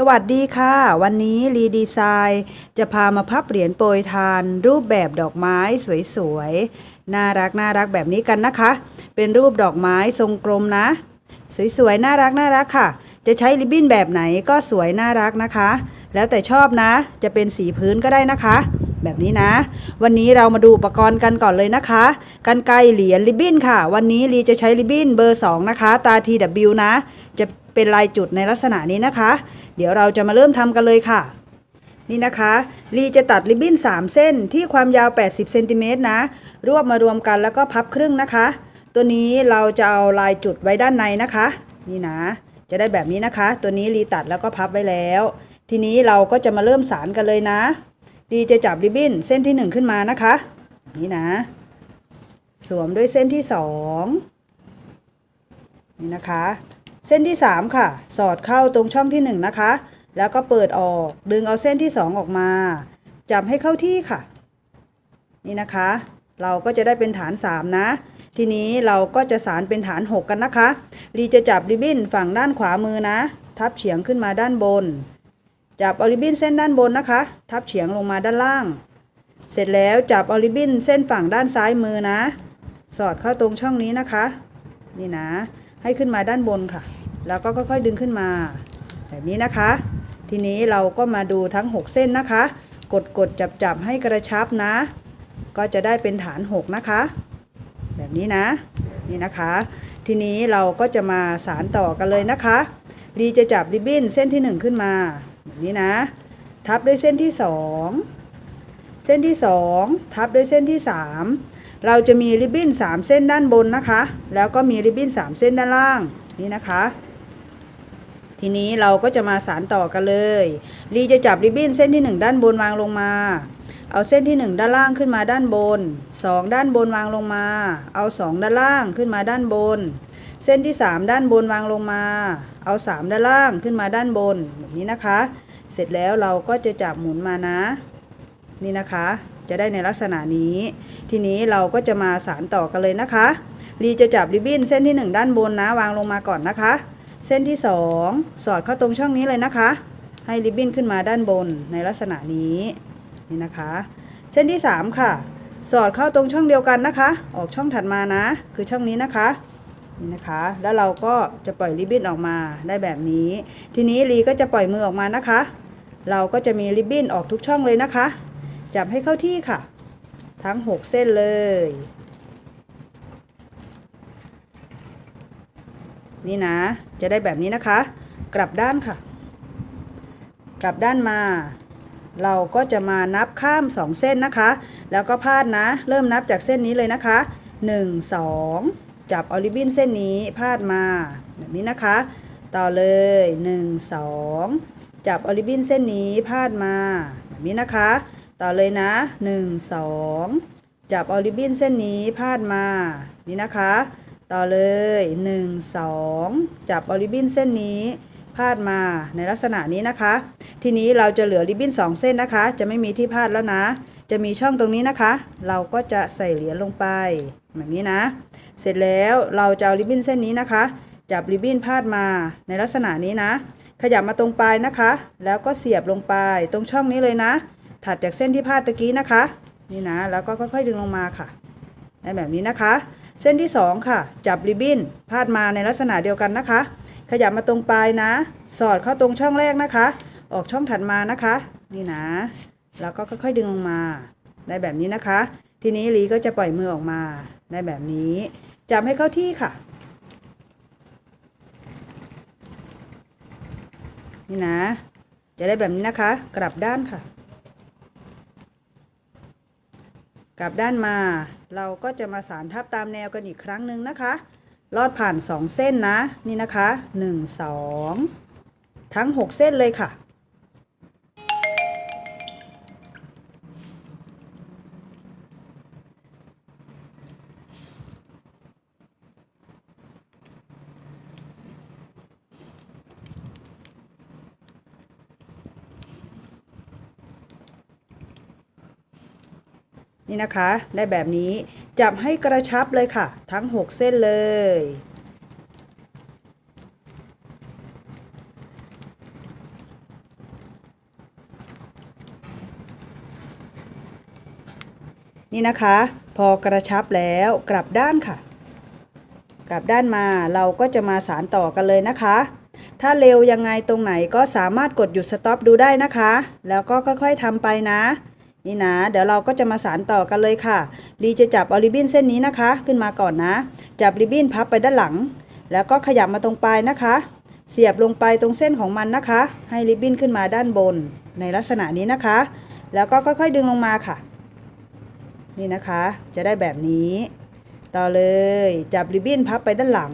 สวัสดีค่ะ วันนี้รีดีไซน์จะพามาพับเหรียญโปรยทาน รูปแบบดอกไม้สวยๆ น่ารักน่ารักแบบนี้กันนะคะ เป็นรูปดอกไม้ทรงกลมนะ สวยๆ น่ารักน่ารักค่ะ จะใช้ริบบิ้นแบบไหนก็สวยน่ารักนะคะ แล้วแต่ชอบนะ จะเป็นสีพื้นก็ได้นะคะ แบบนี้นะ วันนี้เรามาดูอุปกรณ์กันก่อนเลยนะคะกันไกรเหรียญริบบิ้นค่ะ วันนี้รีจะใช้ริบบิ้นเบอร์ 2 นะคะ ตา TW นะ จะเป็นลายจุดในลักษณะนี้นะคะ เดี๋ยวเราจะมาเริ่มทำกันเลยค่ะ นี่นะคะรีจะตัดริบบิ้น 3 เส้นที่ความยาว 80เซนติเมตรนะ รวบมารวมกันแล้วก็พับครึ่งนะคะ ตัวนี้เราจะเอาลายจุดไว้ด้านในนะคะ นี่นะ จะได้แบบนี้นะคะ ตัวนี้รีตัดแล้วก็พับไว้แล้ว ทีนี้เราก็จะมาเริ่มสารกันเลยนะรีจะจับริบบิ้นเส้นที่ 1 ขึ้นมานะคะ นี่นะ สวมด้วยเส้นที่ 2 นี่นะคะ เส้นที่ 3 ค่ะ สอดเข้าตรงช่องที่ 1 นะคะ แล้วก็เปิดออกดึงเอาเส้นที่ 2 ออกมา จับให้เข้าที่ค่ะ นี่นะคะ เราก็จะได้เป็นฐาน 3 นะ ทีนี้เราก็จะสารเป็นฐาน 6 กันนะคะรีจะจับริบบิ้นฝั่งด้านขวามือนะ ทับเฉียงขึ้นมาด้านบน จับเอาริบบิ้นเส้นด้านบนนะคะ ทับเฉียงลงมาด้านล่าง เสร็จแล้วจับเอาริบบิ้นเส้นฝั่งด้านซ้ายมือนะ สอดเข้าตรงช่องนี้นะคะ นี่นะให้ขึ้นมาด้านบนค่ะ แล้วก็ค่อยๆดึงขึ้นมา แบบนี้นะคะ ทีนี้เราก็มาดูทั้ง 6 เส้นนะคะ กดกดจับจับๆให้กระชับนะ ก็จะได้เป็นฐาน 6 นะคะ แบบนี้นะ นี่นะคะ ทีนี้เราก็จะมาสารต่อกันเลยนะคะรีจะจับริบบิ้นเส้นที่ 1 ขึ้นมาแบบนี้นะ ทับด้วยเส้นที่ 2 เส้นที่ 2 ทับด้วยเส้นที่ 3 เราจะมีริบบิ้น3 เส้นด้านบนนะคะ แล้วก็มีริบบิ้น3 เส้นด้านล่างนี่นะคะ ทีนี้เราก็จะมาสารต่อกันเลยรีจะจับริบบิ้นเส้นที่ 1 ด้านบนวางลงมา เอาเส้นที่ 1 ด้านล่างขึ้นมาด้านบน 2 ด้านบนวางลงมา เอา 2 ด้านล่างขึ้นมาด้านบน เส้นที่ 3 ด้านบนวางลงมา เอา 3 ด้านล่างขึ้นมาด้านบนแบบนี้นะคะ เสร็จแล้วเราก็จะจับหมุนมานะ นี่นะคะ จะได้ในลักษณะนี้ ทีนี้เราก็จะมาสารต่อกันเลยนะคะรีจะจับริบบิ้นเส้นที่ 1 ด้านบนนะวางลงมาก่อนนะคะ เส้นที่ 2 สอดเข้าตรงช่องนี้เลยนะคะ ให้ริบบิ้นขึ้นมาด้านบนในลักษณะนี้นี่นะคะ เส้นที่ 3 ค่ะ สอดเข้าตรงช่องเดียวกันนะคะ ออกช่องถัดมานะ คือช่องนี้นะคะนี่นะคะ แล้วเราก็จะปล่อยริบบิ้นออกมาได้แบบนี้ ทีนี้รีก็จะปล่อยมือออกมานะคะ เราก็จะมีริบบิ้นออกทุกช่องเลยนะคะ จับให้เข้าที่ค่ะ ทั้ง 6 เส้นเลย นี่นะ จะได้แบบนี้นะคะ กลับด้านค่ะ กลับด้านมา เราก็จะมานับข้าม 2 เส้นนะคะ แล้วก็พาดนะ เริ่มนับจากเส้นนี้เลยนะคะ 1 2 จับออริบินเส้นนี้พาดมา แบบนี้นะคะ ต่อเลย 1 2 จับออริบินเส้นนี้พาดมา แบบนี้นะคะ ต่อเลยนะ 1 2 จับออริบินเส้นนี้พาดมา นี่นะคะ ต่อเลย 1 2 จับออริบบินเส้นนี้พาดมาในลักษณะนี้นะคะ ทีนี้เราจะเหลือริบบิ้น2 เส้นนะคะ จะไม่มีที่พาดแล้วนะ จะมีช่องตรงนี้นะคะ เราก็จะใส่เหรียญลงไปแบบนี้นะ เสร็จแล้วเราจะเอาริบบิ้นเส้นนี้นะคะ จับริบบิ้นพาดมาในลักษณะนี้นะ ขยับมาตรงปลายนะคะ แล้วก็เสียบลงไปตรงช่องนี้เลยนะ ถัดจากเส้นที่พาดตะกี้นะคะ นี่นะ แล้วก็ค่อยๆดึงลงมาค่ะได้แบบนี้นะคะ เส้นที่ 2 ค่ะ จับริบบิ้นพาดมาในลักษณะเดียวกันนะคะ ขยับมาตรงปลายนะ สอดเข้าตรงช่องแรกนะคะ ออกช่องถัดมานะคะ นี่นะ แล้วก็ค่อยๆดึงลงมาได้แบบนี้นะคะ ทีนี้ลีก็จะปล่อยมือออกมาได้แบบนี้ จับให้เข้าที่ค่ะ นี่นะ จะได้แบบนี้นะคะ กลับด้านค่ะ กลับด้านมา เราก็จะมาสารทับตามแนวกันอีกครั้งหนึ่งนะคะ ลอดผ่าน 2 เส้นนะ นี่นะคะ 1 2 ทั้ง 6 เส้นเลยค่ะ นี่นะคะ ได้แบบนี้จับให้กระชับเลยค่ะ ทั้ง 6 เส้นเลย นี่นะคะ พอกระชับแล้วกลับด้านค่ะ กลับด้านมาเราก็จะมาสารต่อกันเลยนะคะ ถ้าเร็วยังไงตรงไหนก็สามารถกดหยุดสต็อปดูได้นะคะ แล้วก็ค่อยๆทำไปนะ นี่นะ เดี๋ยวเราก็จะมาสารต่อกันเลยค่ะลีจะจับเอาริบบิ้นเส้นนี้นะคะ ขึ้นมาก่อนนะ จับริบบิ้นพับไปด้านหลัง แล้วก็ขยับมาตรงปลายนะคะ เสียบลงไปตรงเส้นของมันนะคะ ให้ริบบิ้นขึ้นมาด้านบน ในลักษณะนี้นะคะ แล้วก็ค่อยๆดึงลงมาค่ะ นี่นะคะ จะได้แบบนี้ ต่อเลยจับริบบิ้นพับไปด้านหลัง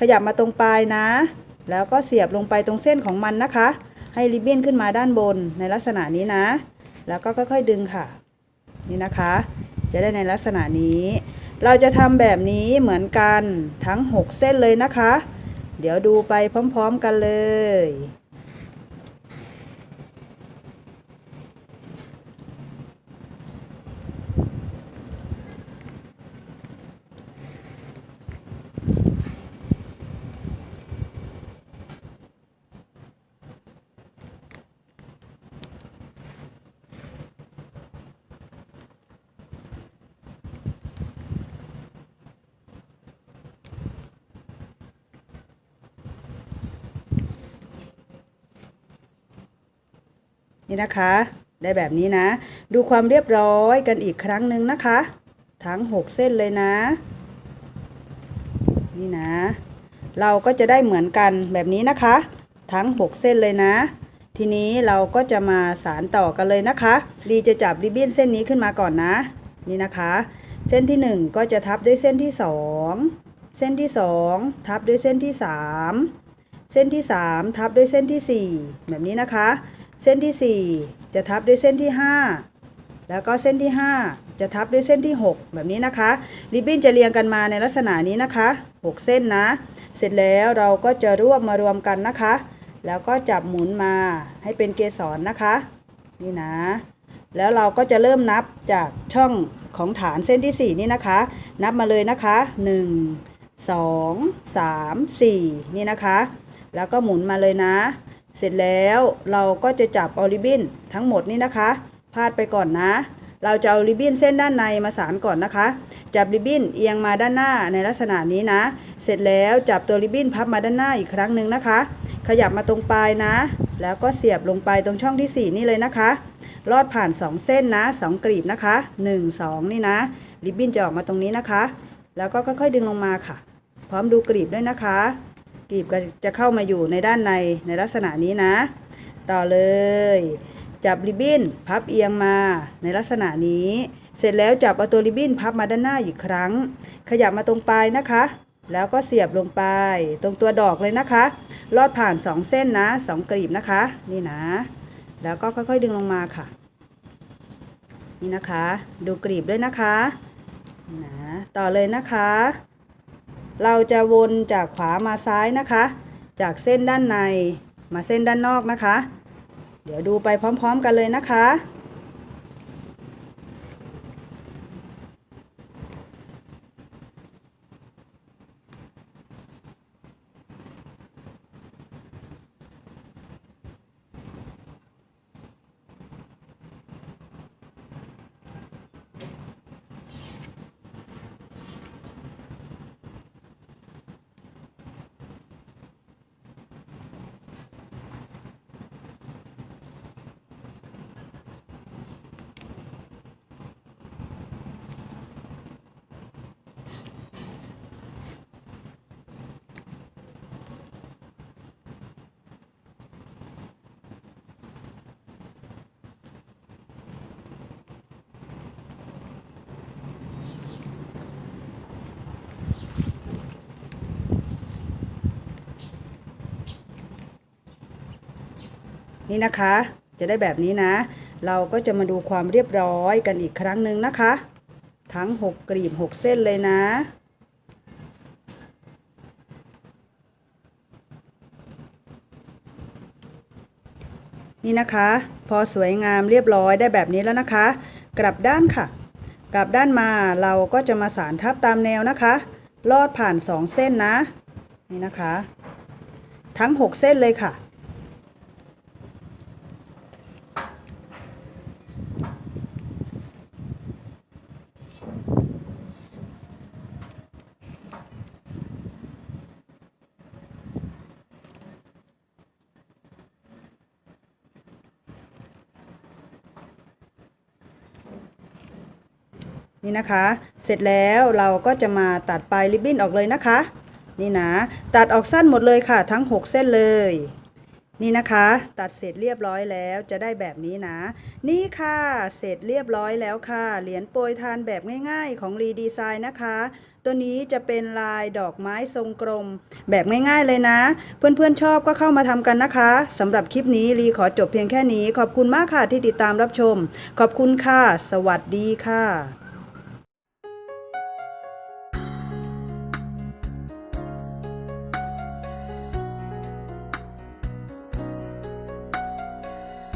ขยับมาตรงปลายนะ แล้วก็เสียบลงไปตรงเส้นของมันนะคะ ให้ริบบิ้นขึ้นมาด้านบนในลักษณะนี้นะ แล้วก็ค่อยๆดึงค่ะ นี่นะคะ จะได้ในลักษณะนี้ เราจะทำแบบนี้เหมือนกันทั้ง 6 เส้นเลยนะคะ เดี๋ยวดูไปพร้อม ๆ กันเลย นี่นะคะ ได้แบบนี้นะ ดูความเรียบร้อยกันอีกครั้งหนึ่งนะคะ ทั้ง 6 เส้นเลยนะ นี่นะ เราก็จะได้เหมือนกันแบบนี้นะคะ ทั้ง 6 เส้นเลยนะ ทีนี้เราก็จะมาสารต่อกันเลยนะคะลีจะจับริบบิ้นเส้นนี้ขึ้นมาก่อนนะ นี่นะคะ เส้นที่ 1 ก็จะทับด้วยเส้นที่ 2 เส้นที่ 2 ทับด้วยเส้นที่ 3 เส้นที่ 3 ทับด้วยเส้นที่ 4 แบบนี้นะคะ เส้นที่ 4 จะทับด้วยเส้นที่ 5 แล้วก็เส้นที่ 5 จะทับด้วยเส้นที่ 6 แบบนี้นะคะ ริบบิ้นจะเรียงกันมาในลักษณะนี้นะคะ 6 เส้นนะ เสร็จแล้วเราก็จะรวบมารวมกันนะคะ แล้วก็จับหมุนมาให้เป็นเกสรนะคะ นี่นะ แล้วเราก็จะเริ่มนับจากช่องของฐานเส้นที่ 4 นี่นะคะ นับมาเลยนะคะ 1 2 3 4 นี่นะคะ แล้วก็หมุนมาเลยนะ เสร็จแล้วเราก็จะจับเอาริบบิ้นทั้งหมดนี่นะคะ พาดไปก่อนนะ เราจะเอาริบบิ้นเส้นด้านในมาสานก่อนนะคะ จับริบบิ้นเอียงมาด้านหน้าในลักษณะนี้นะ เสร็จแล้วจับตัวริบบิ้นพับมาด้านหน้าอีกครั้งหนึ่งนะคะ ขยับมาตรงปลายนะ แล้วก็เสียบลงไปตรงช่องที่ 4 นี่เลยนะคะ ลอดผ่าน 2 เส้นนะ 2กลีบนะคะ 1 2 นี่นะ ริบบิ้นจะออกมาตรงนี้นะคะ แล้วก็ค่อยๆดึงลงมาค่ะ พร้อมดูกลีบด้วยนะคะ กลีบก็จะเข้ามาอยู่ในด้านในในลักษณะนี้นะ ต่อเลย จับริบบิ้นพับเอียงมาในลักษณะนี้ เสร็จแล้วจับเอาตัวริบบิ้นพับมาด้านหน้าอีกครั้ง ขยับมาตรงปลายนะคะ แล้วก็เสียบลงไป ตรงตัวดอกเลยนะคะ ลอดผ่าน 2 เส้นนะ 2กลีบนะคะ นี่นะ แล้วก็ค่อยๆดึงลงมาค่ะ นี่นะคะ ดูกลีบด้วยนะคะนี่นะต่อเลยนะคะ เราจะวนจากขวามาซ้ายนะคะ จากเส้นด้านในมาเส้นด้านนอกนะคะ เดี๋ยวดูไปพร้อม ๆ กันเลยนะคะ นี่นะคะ จะได้แบบนี้นะ เราก็จะมาดูความเรียบร้อยกันอีกครั้งหนึ่งนะคะ ทั้ง 6กลีบ 6 เส้นเลยนะนี่นะคะ พอสวยงามเรียบร้อยได้แบบนี้แล้วนะคะ กลับด้านค่ะ กลับด้านมาเราก็จะมาสานทับตามแนวนะคะ ลอดผ่าน 2 เส้นนะ นี่นะคะ ทั้ง 6 เส้นเลยค่ะ นี่นะคะ เสร็จแล้วเราก็จะมาตัดปลายริบบิ้นออกเลยนะคะ นี่นะ ตัดออกสั้นหมดเลยค่ะ ทั้ง 6 เส้นเลย นี่นะคะ ตัดเสร็จเรียบร้อยแล้วจะได้แบบนี้นะ นี่ค่ะ เสร็จเรียบร้อยแล้วค่ะ เหรียญโปรยทานแบบง่ายๆ ของรีดีไซน์นะคะ ตัวนี้จะเป็นลายดอกไม้ทรงกลม แบบง่ายๆเลยนะ เพื่อนๆชอบก็เข้ามาทำกันนะคะสำหรับคลิปนี้รีขอจบเพียงแค่นี้ ขอบคุณมากค่ะที่ติดตามรับชม ขอบคุณค่ะ สวัสดีค่ะ